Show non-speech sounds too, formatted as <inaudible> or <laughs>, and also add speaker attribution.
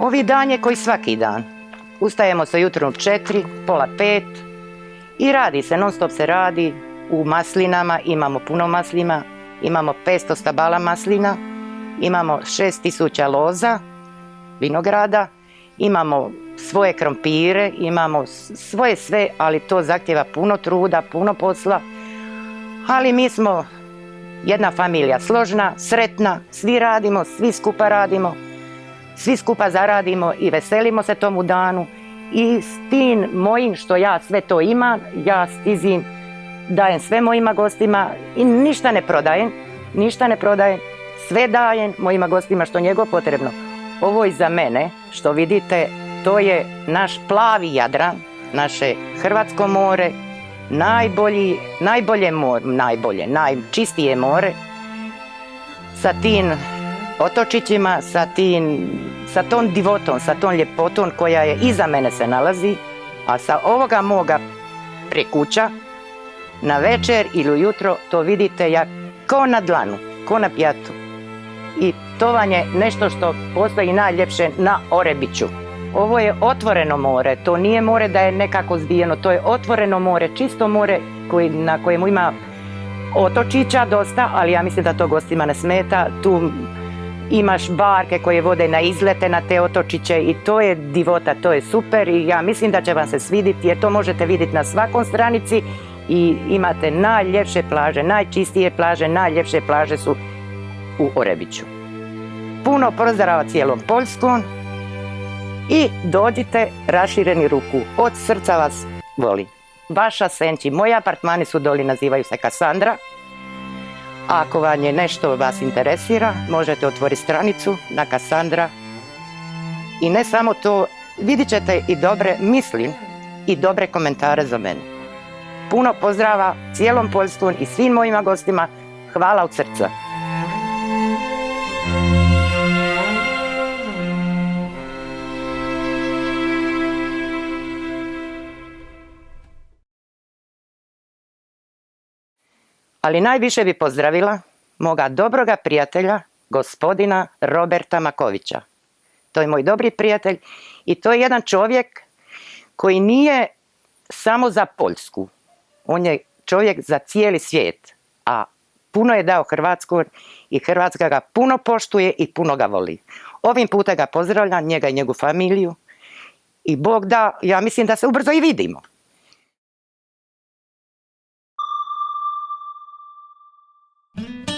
Speaker 1: Ovi dan je koji svaki dan. Ustajemo se jutro u četiri, pola pet i radi se, non stop se radi. U maslinama imamo puno maslima, imamo 500 stabala maslina, imamo 6000 loza vinograda, imamo svoje krompire, imamo svoje sve, ali to zahtjeva puno truda, puno posla. Ali mi smo jedna familija složna, sretna, svi radimo, svi skupa radimo, svi skupa zaradimo i veselimo se tomu danu. I s tim mojim što ja sve to imam, ja stizim, dajem sve mojima gostima i ništa ne prodajem, ništa ne prodajem, sve dajem mojima gostima što njego potrebno. Ovo iza mene, što vidite, to je naš plavi Jadran, naše Hrvatsko more, najbolji, najbolje more, najbolje, najčistije more, sa tim otočićima, sa, tim, sa tom divotom, sa tom ljepotom koja je iza mene se nalazi, a sa ovoga moga prekuća, na večer ili ujutro, to vidite jak, ko na dlanu, ko na pjatu. I to vam je nešto što postoji najljepše na Orebiću. Ovo je otvoreno more, to nije more da je nekako zbijeno, to je otvoreno more, čisto more koji, na kojemu ima otočića dosta, ali ja mislim da to gostima ne smeta. Tu imaš barke koje vode na izlete na te otočiće i to je divota, to je super i ja mislim da će vam se svidjeti jer to možete vidjeti na svakom stranici i imate najljepše plaže, najčistije plaže, najljepše plaže su u Orebiću. Puno pozdrava cijelom Poljskom i dođite rašireni ruku. Od srca vas volim. Vaša Senči, moji apartmani su doli, nazivaju se Kasandra. Ako vam je nešto vas interesira, možete otvoriti stranicu na Kasandra. I ne samo to, vidit ćete i dobre mislim i dobre komentare za mene. Puno pozdrava cijelom Poljskom i svim mojima gostima. Hvala od srca. Ali najviše bi pozdravila moga dobroga prijatelja, gospodina Roberta Makovića. To je moj dobri prijatelj i to je jedan čovjek koji nije samo za Poljsku. On je čovjek za cijeli svijet, a puno je dao Hrvatsku i Hrvatska ga puno poštuje i puno ga voli. Ovim puta ga pozdravljam, njega i njegovu familiju. I Bog da, ja mislim da se ubrzo i vidimo. thank <laughs> you